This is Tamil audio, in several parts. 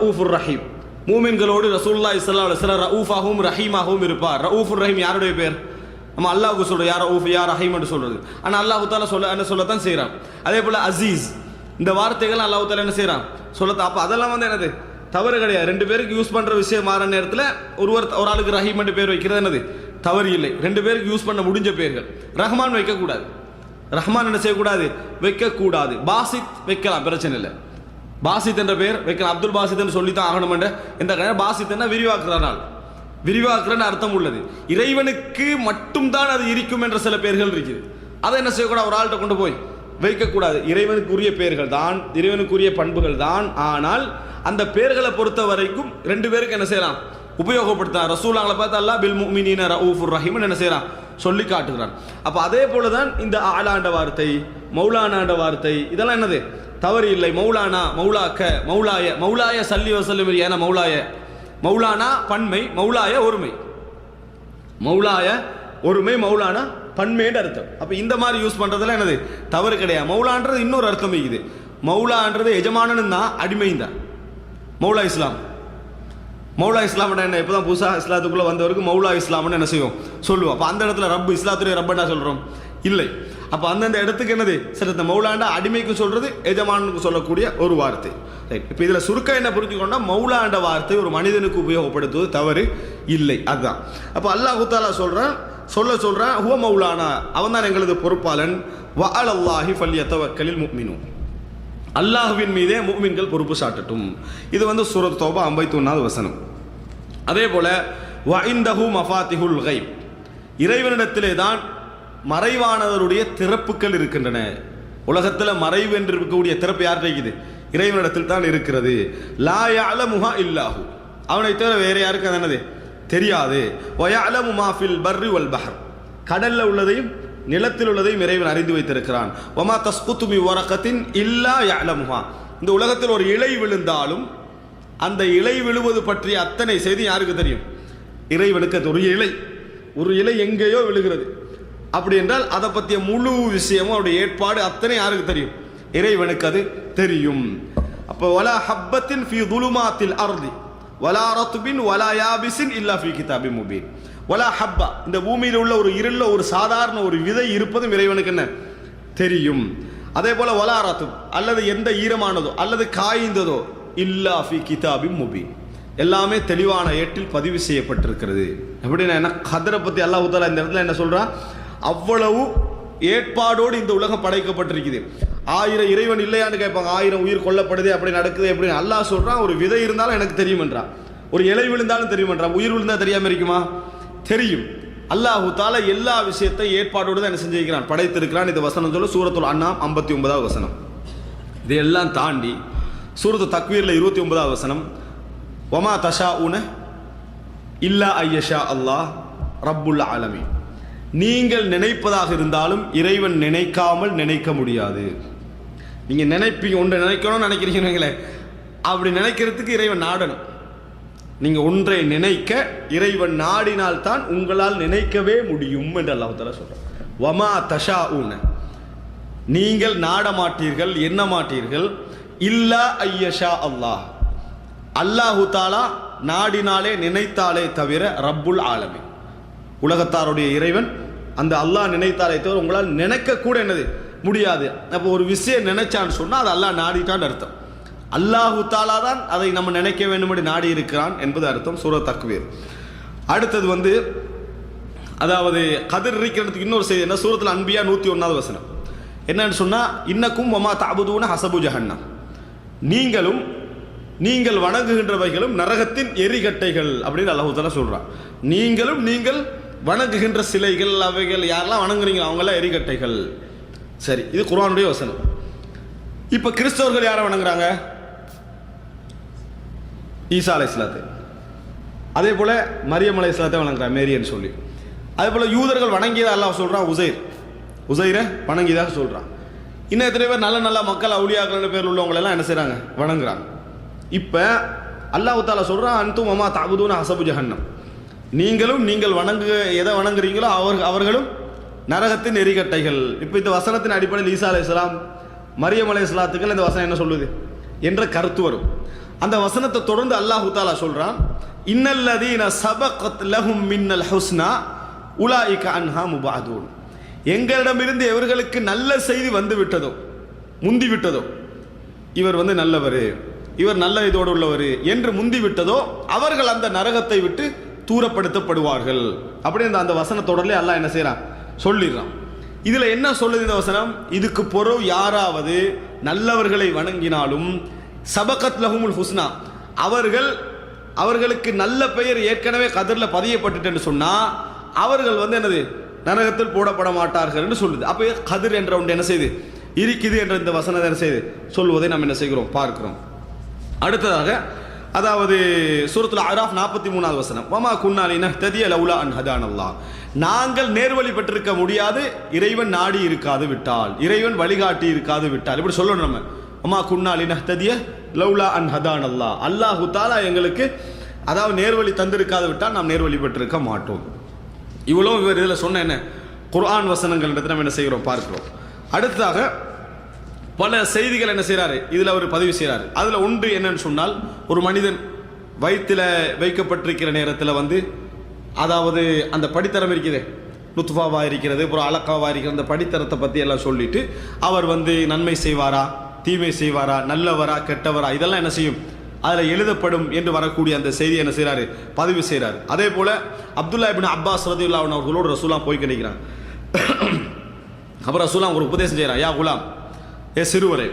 ரவுஃபுர் ரஹீம். மூமின்களோடு ரசூல்லா இஸ்லா அலுவலம் ரவுஃபாகவும் ரஹீமாகவும் இருப்பார். ரவுஃபுர் ரஹீம் யாருடைய பேர்? நம்ம அல்லாஹுக்கு சொல்கிறோம் யார் ரவுஃப் யார் ரஹீம் என்று சொல்கிறது ஆனால் அல்லாஹு தாலா சொல்ல என்ன சொல்லத்தான் செய்கிறான் அதே போல் அசீஸ் இந்த வார்த்தைகள் அல்லாஹு தாலா என்ன செய்கிறான் சொல்லத்தான். அப்போ அதெல்லாம் வந்து என்னது? தவறு கிடையாது. ரெண்டு பேருக்கு யூஸ் பண்ணுற விஷயம் மாற நேரத்தில் ஒருவர் ஒரு ஆளுக்கு ரஹீம் என்று பேர் வைக்கிறது என்னது? தவறு இல்லை. ரெண்டு பேருக்கு யூஸ் பண்ண முடிஞ்ச பேர்கள். ரஹ்மான் வைக்கக்கூடாது. ரஹ்மான் என்ன செய்யக்கூடாது? வைக்கக்கூடாது. பாசித் வைக்கலாம் பிரச்சனை இல்லை. பாசித் என்ற பெயர் வைக்கலாம். அப்துல் பாசித் என்று சொல்லித்தான் ஆகணும் என்ற. இந்த கண- பாசித் என்ன விரிவாக்குறானால் விரிவாக்குறன்னு அர்த்தம் உள்ளது. இறைவனுக்கு மட்டும்தான் அது இருக்கும் என்ற சில பேர்கள் இருக்குது. அதை என்ன செய்யக்கூடாது? ஒரு ஆள்கிட்ட கொண்டு போய் வைக்கக்கூடாது. இறைவனுக்குரிய பெயர்கள் தான் இறைவனுக்குரிய பண்புகள் தான். ஆனால் அந்த பெயர்களை பொறுத்த வரைக்கும் ரெண்டு பேருக்கு என்ன செய்யலாம்? உபயோகப்படுத்தலாம் ரசூலாங்களை பார்த்து அல்லா பில் முமினீன ரவுஃபுர் ரஹீம்னு என்ன செய்கிறான் சொல்லி காட்டுகிறான். அப்போ அதே போல தான் இந்த ஆளாண்ட வார்த்தை மௌலானாண்ட வார்த்தை இதெல்லாம் என்னது? தவறு இல்லை. மௌலானா மௌலாக்க மௌலாய மௌலாய சல்லி வசல்லும் ஏன மௌலாய. மௌலானா பன்மை மௌலாய ஒருமை. மௌலாய ஒருமை மௌலானா பன்மைன்ற அர்த்தம். அப்போ இந்த மாதிரி யூஸ் பண்றதுல என்னது? தவறு கிடையாது. மௌலான்றது இன்னொரு அர்த்தம் இருக்குது. மௌலான்றது எஜமானனும் தான் அடிமையும் தான். மௌலா இஸ்லாம். மௌலா இஸ்லாம் என்ன இப்போ தான் புதுசாக இஸ்லாத்துக்குள்ளே வந்தவருக்கு மௌலா இஸ்லாம்னு என்ன செய்வோம் சொல்லுவோம் அப்போ அந்த இடத்துல ரப்பு இஸ்லாத்துடைய ரப்ப என்ன சொல்கிறோம் இல்லை. அப்போ அந்தந்த இடத்துக்கு என்னது? சரி இந்த மௌலாண்டா அடிமைக்கு சொல்கிறது எஜமானுக்கு சொல்லக்கூடிய ஒரு வார்த்தை. ரைட் இப்போ இதில் சுருக்கம் என்ன புரிஞ்சுக்கொண்டா மௌலாண்ட வார்த்தை ஒரு மனிதனுக்கு உபயோகப்படுத்துவது தவறு இல்லை. அதுதான். அப்போ அல்லாஹுத்தாலா சொல்கிறேன் சொல்கிறான் சொல்ல சொல்கிறான் ஹுவ மௌலானா அவன் தான் எங்களது பொறுப்பாளன். வ அலல்லாஹி ஃபல்யத்தவக்கலில் முக்மினும் அல்லாஹுவின் மீதே மூமின்கள் பொறுப்பு சாட்டட்டும். இது வந்து சூரத் தோபா ஐம்பத்தி ஒன்றாவது வசனம். அதே போல வைந்தஹு மஃபாத்திஹுல் கைப் இறைவனிடத்திலே தான் மறைவானவருடைய திறப்புகள் இருக்கின்றன. உலகத்தில் மறைவு என்று இருக்கக்கூடிய திறப்பு யார்கிட்ட இருக்குது? இறைவனிடத்தில் தான் இருக்கிறது. லாயால யஅலமுஹா இல்லாஹு. அவனை தவிர வேற யாருக்கு அது என்னது? தெரியாது. வயஅலமு மா ஃபில் பர்ரி வல் பஹர். கடல்ல உள்ளதையும் நிலத்தில் உள்ளதையும் இறைவன் அறிந்து வைத்திருக்கிறான். ஒமா தஸ்குத்து மி இல்லா யஅலமுஹா. இந்த உலகத்தில் ஒரு இலை விழுந்தாலும் அந்த இலை விழுவது பற்றிய அத்தனை செய்தி யாருக்கு தெரியும்? இறைவனுக்கு அது ஒரு இலை. ஒரு இலை எங்கேயோ விழுகிறது. அப்படி என்றால் அதை பற்றிய முழு விஷயமும் அவருடைய ஏற்பாடு அத்தனை யாருக்கு தெரியும்? இறைவனுக்கு அது தெரியும். அப்போ வலா ஹப்பத்தின் ஃபி துலுமாத்தில் அருதி வலா ரத்துபின் வலா யாபிசின் இல்லா ஃபி கிதாபி முபீன். ஒலா ஹப்பா. இந்த பூமியில் உள்ள ஒரு இருள ஒரு சாதாரண ஒரு விதை இருப்பதும் இறைவனுக்கு என்ன? தெரியும். அதே போல வலா அல்லது எந்த ஈரமானதோ அல்லது காய்ந்ததோ இல்லா ஃபி கிதாபி முபி எல்லாமே தெளிவான ஏட்டில் பதிவு செய்யப்பட்டிருக்கிறது. எப்படின்னா என்ன? கதரை பற்றி அல்லாஹ் தாலா இந்த இடத்துல என்ன சொல்கிறான் அவ்வளவு ஏற்பாடோடு இந்த உலகம் படைக்கப்பட்டிருக்குது. ஆயிரம் இறைவன் இல்லையான்னு கேட்பாங்க. ஆயிரம் உயிர் கொல்லப்படுது அப்படி நடக்குது அப்படின்னு அல்லாஹ் சொல்கிறான் ஒரு விதை இருந்தாலும் எனக்கு தெரியுமென்றான். ஒரு இலை விழுந்தாலும் தெரியுமென்றான். உயிர் விழுந்தால் தெரியாமல் இருக்குமா? தெரியும். அல்லாஹு தாலா எல்லா விஷயத்தையும் ஏற்பாடோடு தான் என்ன செஞ்சிருக்கிறான். படைத்திருக்கிறான். இது வசனம் சொல்ல சூரத்துல் அண்ணாம் ஐம்பத்தி ஒன்பதாவது வசனம். இதையெல்லாம் தாண்டி சூரத்து தக்வீரில் இருபத்தி ஒன்பதாவது வசனம். ஒமா தஷா உன இல்லா ஐயஷா அல்லாஹ் ரப்புல் ஆலமி நீங்கள் நினைப்பதாக இருந்தாலும் இறைவன் நினைக்காமல் நினைக்க முடியாது. நீங்கள் நினைப்பீங்க ஒன்று நினைக்கணும்னு நினைக்கிறீங்களே அப்படி நினைக்கிறதுக்கு இறைவன் நாடணும். நீங்க ஒன்றை நினைக்க இறைவன் நாடினால் தான் உங்களால் நினைக்கவே முடியும் என்று அல்லாஹால சொல்றான். வமா தஷா நீங்கள் நாட மாட்டீர்கள் மாட்டீர்கள்? இல்லா ஐயஷா அல்லாஹ். அல்லாஹு தாலா நாடினாலே நினைத்தாலே தவிர ரப்புல் ஆலமி உலகத்தாருடைய இறைவன் அந்த அல்லாஹ் நினைத்தாலே தவிர உங்களால் நினைக்க கூட என்னது? முடியாது. அப்போ ஒரு விஷயம் நினைச்சான்னு சொன்னால் அது அல்லாஹ் நாடிட்டான்னு அர்த்தம். அல்லாஹு தாலா தான் அதை நம்ம நினைக்க வேண்டும்படி நாடி இருக்கிறான் என்பது அர்த்தம் சூர தக்வீர். அடுத்தது வந்து அதாவது கதிர் இருக்கிறதுக்கு இன்னொரு செய்தி என்ன? சூரத்தில் அன்பியா நூற்றி ஒன்றாவது வசனம். என்னன்னு சொன்னால் இன்னக்கும் ஒமா தாபுதூன ஹசபு ஜஹன்னம். நீங்களும் நீங்கள் வணங்குகின்றவைகளும் நரகத்தின் எரிகட்டைகள் அப்படின்னு அல்லாஹு தாலா நீங்களும் நீங்கள் வணங்குகின்ற சிலைகள் அவைகள் யாரெல்லாம் வணங்குறீங்களோ அவங்களாம் எரிகட்டைகள். சரி இது குரானுடைய வசனம். இப்போ கிறிஸ்தவர்கள் யாரை வணங்குறாங்க? ஈசா அலை இஸ்லாத்தை அதே போல் மரியம் அலை இஸ்லாத்தை வணங்குறாங்க மேரியன்னு சொல்லி. அதே போல் யூதர்கள் வணங்கியதா அல்லாஹ் சொல்கிறான் உசைர். உசைரை வணங்கியதாக சொல்கிறான் இன்னும் எத்தனை பேர் நல்ல நல்ல மக்கள் அவுளியாக்கள்னு பேர் உள்ளவங்களெல்லாம் என்ன செய்கிறாங்க வணங்குறாங்க. இப்போ அல்லாஹ் தாலா சொல்கிறான் அன்தும் அம்மா தாபுதூன அசபு ஜஹன்னம். நீங்களும் நீங்கள் வணங்கு எதை வணங்குறீங்களோ அவர் அவர்களும் நரகத்தின் எரிகட்டைகள். இப்போ இந்த வசனத்தின் அடிப்படையில் ஈசா அலை இஸ்லாம் மரியம் அலை இஸ்லாத்துக்கள் இந்த வசனம் என்ன சொல்லுது? என்ற கருத்து வரும். அந்த வசனத்தை தொடர்ந்து அல்லாஹு தாலா சொல்றான் இன்னல்லதீன சபகத் லஹும் மின்னல் ஹுஸ்னா உலாயிக அன்ஹா முபாதூன். எங்களிடமிருந்து எவர்களுக்கு நல்ல செய்தி வந்து விட்டதோ முந்தி விட்டதோ இவர் வந்து நல்லவர் இவர் நல்ல இதோடு உள்ளவர் என்று முந்தி விட்டதோ அவர்கள் அந்த நரகத்தை விட்டு தூரப்படுத்தப்படுவார்கள். அப்படின்னு அந்த வசன தொடர்ல அல்லாஹ் என்ன செய்கிறான் சொல்லிடுறான். இதுல என்ன சொல்லுது இந்த வசனம்? இதுக்கு பொருள் யாராவது நல்லவர்களை வணங்கினாலும் சபகத் லஹுமுல் ஹுஸ்னா. அவர்கள் அவர்களுக்கு நல்ல பெயர் ஏற்கனவே கதிரில் பதியப்பட்டுட்டேன்னு சொன்னால் அவர்கள் வந்து என்னது? நரகத்தில் போடப்பட மாட்டார்கள் என்று சொல்லுது. அப்போ கதிர் என்ற ஒன்று என்ன செய்யுது இருக்குது என்ற இந்த வசனத்தை என்ன செய்யுது சொல்வதை நம்ம என்ன செய்கிறோம்? பார்க்கிறோம். அடுத்ததாக அதாவது சூரத்தில் அராஃப் நாற்பத்தி மூணாவது வசனம். வமா குன்னாலின ததிய லவுலா அன் ஹதானல்லா நாங்கள் நேர்வழி பெற்றிருக்க முடியாது இறைவன் நாடி இருக்காது விட்டால். இறைவன் வழிகாட்டி இருக்காது விட்டால். இப்படி சொல்லணும் நம்ம. அம்மா குன்னாலின ததிய லவ்லா அன் ஹதான் அல்லாஹ் அல்லாஹு தாலா எங்களுக்கு அதாவது நேர்வழி தந்திருக்காது விட்டால் நாம் நேர்வழி பெற்றிருக்க மாட்டோம். இவ்வளோ இவர் இதில் சொன்ன என்ன? குர்ஆன் வசனங்கள் நம்ம என்ன செய்கிறோம்? பார்க்கிறோம். அடுத்ததாக பல செய்திகள் என்ன செய்கிறாரு? இதில் அவர் பதிவு செய்கிறார். அதில் ஒன்று என்னன்னு சொன்னால் ஒரு மனிதன் வயிற்றில் வைக்கப்பட்டிருக்கிற நேரத்தில் வந்து அதாவது அந்த படித்தரம் இருக்குது. நுத்ஃபாவா இருக்கிறது அப்புறம் அலக்காவாக இருக்கிற அந்த படித்தரத்தை பற்றி எல்லாம் சொல்லிட்டு அவர் வந்து நன்மை செய்வாரா? தீமை செய்வாரா நல்லவரா கெட்டவரா இதெல்லாம் என்ன செய்யும்? அதில் எழுதப்படும் என்று வரக்கூடிய அந்த செய்தி என்ன செய்கிறாரு பதிவு செய்கிறார் அதே போல் அப்துல்லா இபின் அப்பாஸ் ரதியுல்லா அவர்களோடு ரசூலாம் போய் கிடைக்கிறான் அப்புறம் ரசூலாம் ஒரு உபதேசம் செய்கிறான் யா குலாம் ஏ சிறுவரே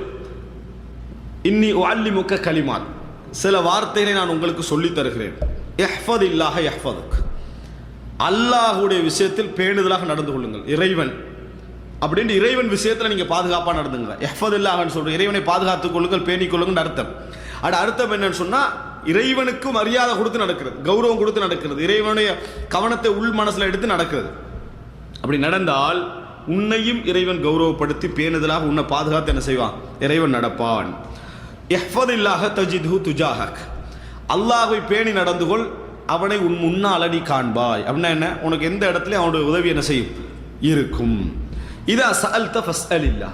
இன்னி அல்லி முக்க கலிமான் சில வார்த்தைகளை நான் உங்களுக்கு சொல்லித் தருகிறேன். எஹ்ஃபத் இல்லாஹ எஹ்ஃபதுக் அல்லாஹுடைய விஷயத்தில் பேணுதலாக நடந்து கொள்ளுங்கள். இறைவன் அப்படின்ட்டு இறைவன் விஷயத்தில் நீங்கள் பாதுகாப்பாக நடந்துங்க. எஃபது இல்லாஹன்னு சொல்ற இறைவனை பாதுகாத்துக் கொள்ளுங்கள் பேணிக் கொள்ளுங்கன்னு அர்த்தம். அட அர்த்தம் என்னன்னு சொன்னால் இறைவனுக்கு மரியாதை கொடுத்து நடக்கிறது கௌரவம் கொடுத்து நடக்கிறது இறைவனுடைய கவனத்தை உள் மனசில் எடுத்து நடக்கிறது. அப்படி நடந்தால் உன்னையும் இறைவன் கௌரவப்படுத்தி பேணுதலாக உன்னை பாதுகாத்து என்ன செய்வான்? இறைவன் நடப்பான். எஃபது இல்லாக தஜிது துஜாஹக். அல்லாஹை பேணி நடந்து கொள் அவனை உன் முன்னால் அலடி காண்பாய். அப்படின்னா என்ன? உனக்கு எந்த இடத்துலையும் அவனுடைய உதவி என்ன செய்யும்? இருக்கும். இதா சல் தஸ் அலில்லா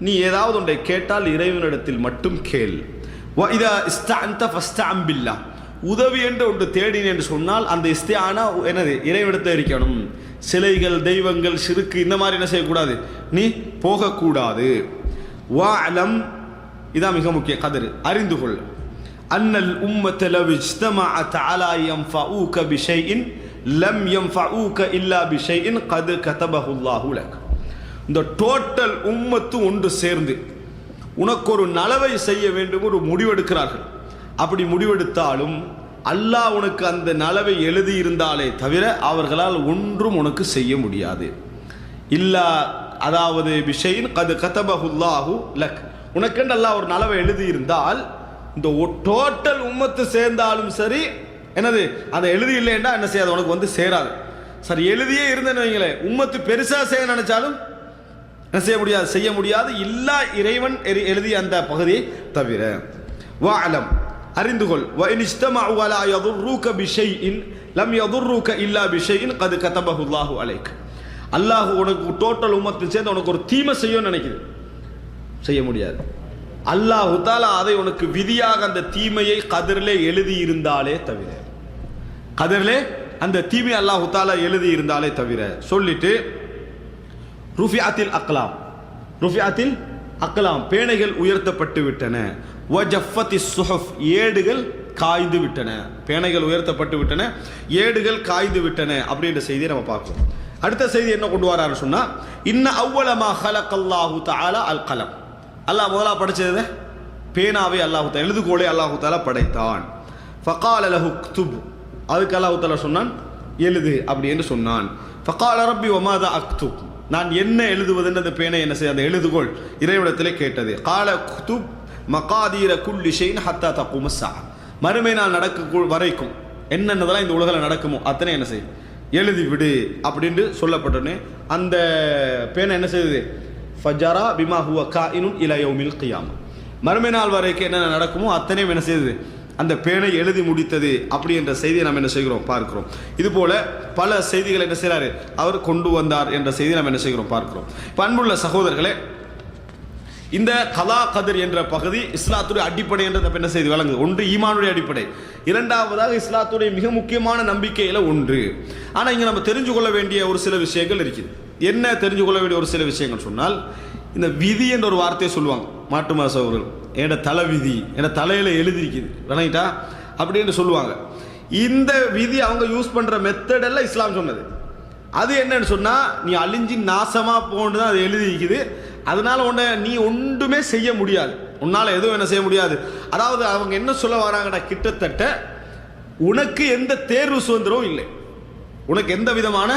நீ ஏதாவது ஒன்றை கேட்டால் இறைவனிடத்தில் மட்டும் கேள். இதா இஸ்தஅன்த ஃபஸ்தஅம் பில்லா. உதவி என்று ஒன்று தேடின் என்று சொன்னால் அந்த இஸ்தியானா என்னது இறைவனிடத்தில் இருக்கணும் சிலைகள் தெய்வங்கள் சிறுக்கு இந்த மாதிரி என்ன செய்யக்கூடாது? நீ போகக்கூடாது. வா அலம் இதான் மிக முக்கிய கதிர். அறிந்து கொள். அன்னல் உம்மத்த லவ் இஜ்தமஅத் அலா யன்ஃபஊக பிஷைஇன் லம் யன்ஃபஊக இல்லா பிஷைஇன் கத் கதபஹுல்லாஹு லக். இந்த டோட்டல் உம்மத்து ஒன்று சேர்ந்து உனக்கு ஒரு நலவை செய்ய வேண்டும் ஒரு முடிவெடுக்கிறார்கள். அப்படி முடிவெடுத்தாலும் அல்லாஹ் உனக்கு அந்த நலவை எழுதியிருந்தாலே தவிர அவர்களால் ஒன்றும் உனக்கு செய்ய முடியாது. இல்லா அதாவது விஷயின் கது கதபஹுல்லாஹு லக். உனக்கென்று அல்லாஹ் ஒரு நலவை எழுதியிருந்தால் இந்த டோட்டல் உம்மத்து சேர்ந்தாலும் சரி என்னது அதை எழுதி இல்லைன்னா என்ன செய்யாது உனக்கு வந்து சேராது. சரி எழுதியே இருந்தேன்னு வைங்களேன் உம்மத்து பெருசாக செய்ய நினைச்சாலும் என்ன செய்ய முடியாது? செய்ய முடியாது. இல்லா இறைவன் எரி எழுதிய அந்த பகுதியை தவிர. வா அலம் அறிந்து கொள். லம் யதுர்ரூக்க இல்லா பிஷையின் கது கதபஹுல்லாஹு அலைக். அல்லாஹ் உனக்கு டோட்டல் உமத்து சேர்ந்து உனக்கு ஒரு தீமை செய்யும் நினைக்குது. செய்ய முடியாது. அல்லாஹு தாலா அதை உனக்கு விதியாக அந்த தீமையை கதிரிலே எழுதி இருந்தாலே தவிர. கதிரிலே அந்த தீமை அல்லாஹு தாலா எழுதி இருந்தாலே தவிர. சொல்லிட்டு ருஃபியாத்தில் அக்லாம். ருஃபியாத்தில் அக்லாம். பேனைகள் உயர்த்தப்பட்டு விட்டன. வஜஃபத்தி சுஹஃப். ஏடுகள் காய்ந்து விட்டன. பேனைகள் உயர்த்தப்பட்டு விட்டன. ஏடுகள் காய்ந்து விட்டன. அப்படின்ற செய்தியை நம்ம பார்க்கணும். அடுத்த செய்தி என்ன கொண்டு வராரு சொன்னா இன்ன அவ்வளமா ஹலக்கல்லாஹு தாலா அல் கலம். அல்லாஹ் முதலா படைச்சது பேனாவை அல்லாஹு தஆலா எழுதுகோலை அல்லாஹு தாலா படைத்தான். ஃபகால் அலஹு துப் அதுக்கு அல்லாஹு தாலா சொன்னான் எழுது அப்படி என்று சொன்னான். ஃபகால் அரபி ஒமாதா அக்துப். நான் என்ன எழுதுவதுன்னு அந்த பேனை என்ன செய்ய அந்த எழுதுகோள். இறைவிடத்திலே கேட்டது. கால குத்துப் மகாதீர குல்லி ஹத்தா தக்கும சா மறுமை நாள் நடக்க வரைக்கும் என்னென்னதெல்லாம் இந்த உலகில் நடக்குமோ அத்தனை என்ன செய்யும் எழுதி விடு அப்படின்ட்டு சொல்லப்பட்டோன்னே அந்த பேனை என்ன செய்யுது ஃபஜரா பிமா ஹுவ கா இல யௌமில் கியாமா. மறுமை நாள் வரைக்கும் என்னென்ன நடக்குமோ அத்தனையும் என்ன செய்யுது அந்த பேனை எழுதி முடித்தது அப்படி என்ற செய்தியை நாம் என்ன செய்கிறோம்? பார்க்கிறோம். இது போல பல செய்திகள் என்ன செய்கிறாரு? அவர் கொண்டு வந்தார் என்ற செய்தியை நாம் என்ன செய்கிறோம்? பார்க்கிறோம். பண்புள்ள அன்புள்ள சகோதரர்களே இந்த கலா கதிர் என்ற பகுதி இஸ்லாத்துடைய அடிப்படை என்ற என்ன செய்து வழங்குது? ஒன்று ஈமானுடைய அடிப்படை. இரண்டாவதாக இஸ்லாத்துடைய மிக முக்கியமான நம்பிக்கையில் ஒன்று. ஆனால் இங்கே நம்ம தெரிஞ்சு கொள்ள வேண்டிய ஒரு சில விஷயங்கள் இருக்குது. என்ன தெரிஞ்சு கொள்ள வேண்டிய ஒரு சில விஷயங்கள் சொன்னால் இந்த விதி என்ற ஒரு வார்த்தையை சொல்லுவாங்க. மாட்டு மாசவர்கள் என்னோட தலை விதி என்னோட தலையில் எழுதிருக்குது விளங்கிட்டா அப்படின்னு சொல்லுவாங்க. இந்த விதி அவங்க யூஸ் பண்ணுற மெத்தட் எல்லாம் இஸ்லாம் சொன்னது. அது என்னன்னு சொன்னால் நீ அழிஞ்சு நாசமாக போன்னு தான் அது எழுதியிருக்குது. அதனால உன்னை நீ ஒன்றுமே செய்ய முடியாது. உன்னால் எதுவும் என்ன செய்ய முடியாது. அதாவது அவங்க என்ன சொல்ல வராங்கடா கிட்டத்தட்ட உனக்கு எந்த தேர்வு சுதந்திரமும் இல்லை. உனக்கு எந்த விதமான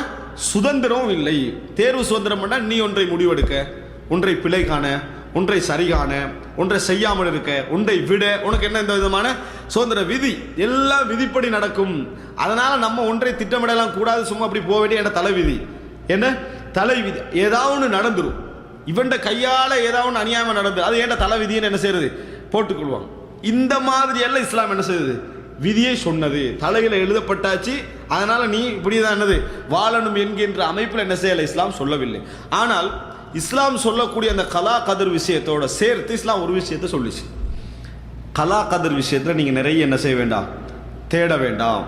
சுதந்திரமும் இல்லை. தேர்வு சுதந்திரம் பண்ணால் நீ ஒன்றை முடிவெடுக்க ஒன்றை பிழை காண ஒன்றை சரிகாண ஒன்றை செய்யாமல் இருக்க ஒன்றை விட உனக்கு என்ன எந்த விதமான சுதந்திர விதி? எல்லாம் விதிப்படி நடக்கும். அதனால நம்ம ஒன்றை திட்டமிடலாம் கூடாது சும்மா அப்படி போக வேண்டிய என்ன தலைவிதி. என்ன? தலைவிதி. ஏதாவது ஒன்று நடந்துடும் இவன்ட கையால் ஏதாவது ஒன்று அநியாயமாக நடந்து அது ஏன்டா தலை விதின்னு என்ன செய்யறது? போட்டுக்கொள்வாங்க. இந்த மாதிரி எல்லாம் இஸ்லாம் என்ன செய்யுது விதியை சொன்னது. தலையில் எழுதப்பட்டாச்சு. அதனால் நீ இப்படி தான் என்னது? வாழணும் என்கின்ற அமைப்பில் என்ன செய்யலை? இஸ்லாம் சொல்லவில்லை. ஆனால் இஸ்லாம் சொல்லக்கூடிய அந்த கலா கதிர் விஷயத்தோட சேர்த்து இஸ்லாம் ஒரு விஷயத்தை சொல்லிச்சு. கலா கதிர் விஷயத்தில் நீங்கள் நிறைய என்ன செய்ய வேண்டாம்? தேட வேண்டாம்.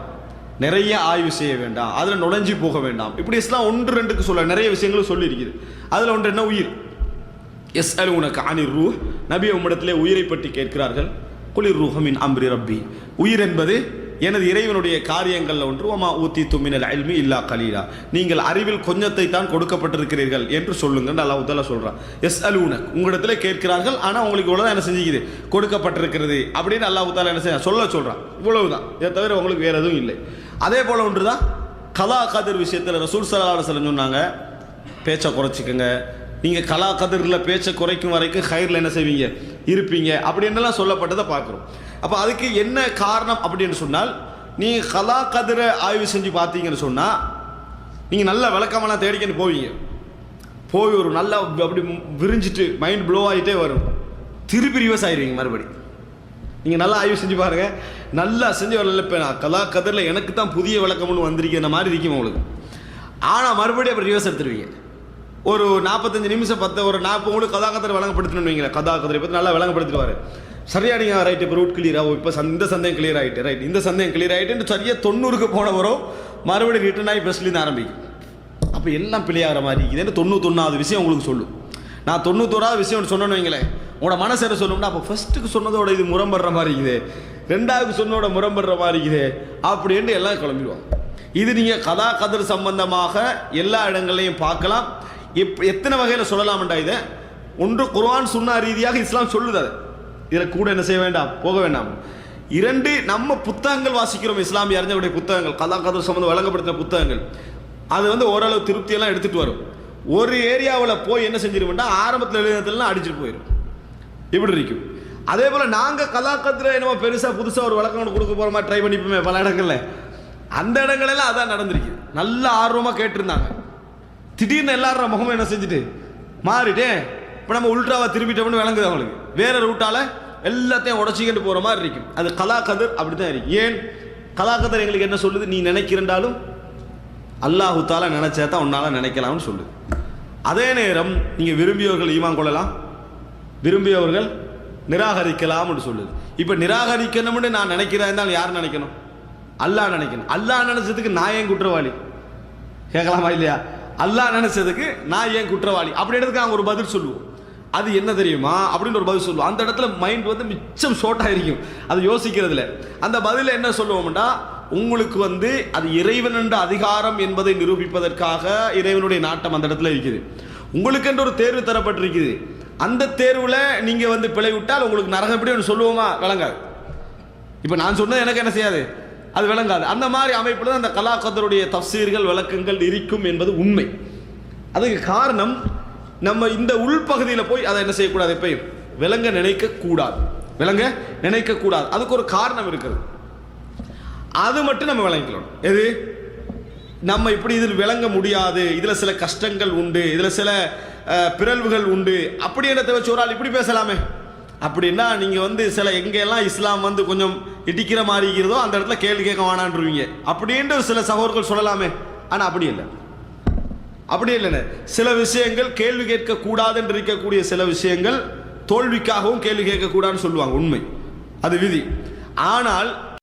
நிறைய ஆய்வு செய்ய வேண்டாம். அதில் நுழைஞ்சு போக வேண்டாம். இப்படி இஸ்லாம் ஒன்று ரெண்டுக்கு சொல்ல நிறைய விஷயங்களும் சொல்லியிருக்குது. அதில் ஒன்று என்ன? உயிர். எஸ் அல் உனக்கு அனிர் ரூ நபி உம்மிடத்திலே உயிரை பற்றி கேட்கிறார்கள். குளிர் ரூஹமின் அம்ரி ரப்பி. உயிர் என்பது எனது இறைவனுடைய காரியங்களில் ஒன்று ஒமா ஊத்தி தும்மினல் அல்மி இல்லா கலீலா. நீங்கள் அறிவில் கொஞ்சத்தை தான் கொடுக்கப்பட்டிருக்கிறீர்கள் என்று சொல்லுங்கள் நல்லா உத்தலா சொல்கிறான் எஸ் அலூனக் உங்களிடத்துல கேட்கிறார்கள் ஆனால் உங்களுக்கு இவ்வளவுதான் என்ன செஞ்சுக்குது? கொடுக்கப்பட்டிருக்கிறது அப்படின்னு அல்லா உத்தாலா என்ன செய்ய சொல்ல சொல்றான். இவ்வளவுதான். இதை தவிர உங்களுக்கு வேறு எதுவும் இல்லை. அதே போல் ஒன்று தான் கலா கதிர் விஷயத்தில் ரசூல் சல்லா சொன்னாங்க பேச்சை குறைச்சிக்கோங்க. நீங்கள் கலா கதிரில் பேச்சை குறைக்கும் வரைக்கும் ஹயரில் என்ன செய்வீங்க? இருப்பீங்க. அப்படின்னுலாம் சொல்லப்பட்டதை பார்க்குறோம். அப்போ அதுக்கு என்ன காரணம் அப்படின்னு சொன்னால் நீங்கள் கலா கதிரை ஆய்வு செஞ்சு பார்த்தீங்கன்னு சொன்னால் நீங்கள் நல்ல விளக்கமெல்லாம் தேடிக்கன்னு போவீங்க. போய் ஒரு நல்ல அப்படி விரிஞ்சிட்டு மைண்ட் ப்ளோ ஆகிட்டே வரும். திருப்பி ரிவர்ஸ் ஆயிடுவீங்க மறுபடி. நீங்கள் நல்லா ஆய்வு செஞ்சு பாருங்கள் நல்லா செஞ்சு வரல இப்போ நான் கலா கதிரில் எனக்கு தான் புதிய விளக்கம்னு வந்திருக்கிற மாதிரி இருக்கும் உங்களுக்கு. ஆனால் மறுபடியும் அப்புறம் ரிவர்ஸ் எடுத்துருவீங்க. ஒரு நாற்பத்தஞ்சு நிமிஷம் பத்து ஒரு நாற்பது உங்களுக்கு கதா கதிரை விளங்கப்படுத்தணும்னு வைங்களேன். கதா கதிரை பற்றி நல்லா விளங்கப்படுத்திடுவார் சரியா நீங்கள் ரைட் இப்போ ரூட் கிளியர் ஆகும். இப்போ இந்த சந்தேகம் கிளியர் ஆகிட்டு ரைட் இந்த சந்தேகம் கிளியர் ஆகிட்டு சரியா தொண்ணூறுக்கு போனவரும் மறுபடியும் ரிட்டர்ன் ஆகி ஃபஸ்ட்லேருந்து ஆரம்பிக்கும். அப்போ எல்லாம் பிள்ளையாகிற மாதிரி இதுன்னு தொண்ணூத்தொன்னாவது விஷயம் உங்களுக்கு சொல்லும். நான் தொண்ணூத்தோராவது விஷயம் சொன்னேன்னு வைங்களேன். உங்களோட மனசு என்ன சொல்லணும்னா அப்போ ஃபர்ஸ்ட்டுக்கு சொன்னதோட இது முரம்படுற மாதிரி இருக்குது. ரெண்டாவது சொன்னோட முரம்படுற மாதிரி இருக்குது. அப்படின்ட்டு எல்லாம் கிளம்பிடுவாங்க. இது நீங்கள் கதா கதிர் சம்பந்தமாக எல்லா இடங்கள்லையும் பார்க்கலாம். எப் எத்தனை வகையில் சொல்லலாம்டா இதை? ஒன்று குர்ஆன் சுன்னா ரீதியாக இஸ்லாம் சொல்லுது அதை. இதில் கூட என்ன செய்ய வேண்டாம்? போக வேண்டாம். இரண்டு நம்ம புத்தகங்கள் வாசிக்கிறோம். இஸ்லாமிய அறிஞர்களுடைய புத்தகங்கள் கதா கதர் சம்மந்தம் வழங்கப்படுத்தின புத்தகங்கள். அது வந்து ஓரளவு திருப்தியெல்லாம் எடுத்துட்டு வரும். ஒரு ஏரியாவில் போய் என்ன செஞ்சிருவோம்னா ஆரம்பத்தில் எழுதினதுலாம் அடிச்சுட்டு போயிடும் இப்படி இருக்கும். அதே போல் நாங்கள் கலாக்கத்தில் என்னமோ பெருசாக புதுசாக ஒரு வழக்கம் ஒன்று கொடுக்க போகிற மாதிரி ட்ரை பண்ணிப்போமே பல இடங்களில். அந்த இடங்களெல்லாம் அதான் நடந்திருக்கு. நல்ல ஆர்வமாக கேட்டிருந்தாங்க. திடீர்னு எல்லாரும் முகமும் என்ன செஞ்சுட்டு மாறிட்டேன் இப்போ நம்ம உல்ட்ராவை திரும்பிட்டோம்னு விளங்குது அவங்களுக்கு. வேற ரூட்டால எல்லாத்தையும் உடச்சிக்கிட்டு போகிற மாதிரி இருக்கும் அது கலா கதிர் அப்படி தான் இருக்கும் ஏன்? கலா கதிர் எங்களுக்கு என்ன சொல்லுது? நீ நினைக்கிறண்டாலும் அல்லாஹு தாலா நினைச்சா தான் உன்னால நினைக்கலாம்னு சொல்லுது. அதே நேரம் நீங்கள் விரும்பியவர்கள் ஈமான் கொள்ளலாம். விரும்பியவர்கள் நிராகரிக்கலாம்னு சொல்லுது. இப்போ நிராகரிக்கணும்னு நான் நினைக்கிறதா இருந்தாலும் யார் நினைக்கணும்? அல்லாஹ் நினைக்கணும். அல்லாஹ் நினைச்சதுக்கு நான் ஏன் குற்றவாளி? கேட்கலாமா இல்லையா? அல்லாஹ் நினைச்சதுக்கு நான் ஏன் குற்றவாளி? அப்படின்றதுக்கு அவங்க ஒரு பதில் சொல்லுவோம். அது என்ன தெரியுமா? அப்படின்னு ஒரு பதில் சொல்லுவோம். அந்த இடத்துல மைண்ட் வந்து மிச்சம் ஷார்ட்டாக இருக்கும். அது யோசிக்கிறதுல அந்த பதில என்ன சொல்லுவோம்டா? உங்களுக்கு வந்து அது இறைவன் என்ற அதிகாரம் என்பதை நிரூபிப்பதற்காக இறைவனுடைய நாட்டம் அந்த இடத்துல இருக்குது. உங்களுக்கு என்று ஒரு தேர்வு தரப்பட்டிருக்குது. அந்த தேர்வில் நீங்கள் வந்து பிழை விட்டால் உங்களுக்கு நரகம் எப்படி ஒன்று சொல்லுவோமா? விளங்காது. இப்போ நான் சொன்னது எனக்கு என்ன செய்யாது? அது விளங்காது. அந்த மாதிரி அமைப்பில் தான் அந்த கலாக்கத்தருடைய தப்சீர்கள் விளக்கங்கள் இருக்கும் என்பது உண்மை. அதுக்கு காரணம் நம்ம இந்த உள்பகுதியில் போய் அதை என்ன செய்யக்கூடாது எப்பயும் விலங்க நினைக்கக்கூடாது. விலங்க நினைக்கக்கூடாது. அதுக்கு ஒரு காரணம் இருக்குது. அது மட்டும் நம்ம விளங்கிக்கணும். எது? நம்ம இப்படி இதில் விளங்க முடியாது. இதில் சில கஷ்டங்கள் உண்டு. இதில் சில பிறழ்வுகள் உண்டு. அப்படி என்னத்தை வச்சு ஒரு ஆள் இப்படி பேசலாமே. அப்படின்னா நீங்கள் வந்து சில எங்கெல்லாம் இஸ்லாம் வந்து கொஞ்சம் இடிக்கிற மாதிரி இருக்கிறதோ அந்த இடத்துல கேள்வி கேட்க வேணான்றீங்க அப்படின்ட்டு சில சகோதரர்கள் சொல்லலாமே. ஆனால் அப்படி இல்லை. அப்படி இல்லைண்ணே சில விஷயங்கள் கேள்வி கேட்க இருக்கக்கூடிய சில விஷயங்கள் தோல்விக்காகவும் கேள்வி கேட்கக்கூடாதுன்னு சொல்லுவாங்க உண்மை. அது விதி. ஆனால்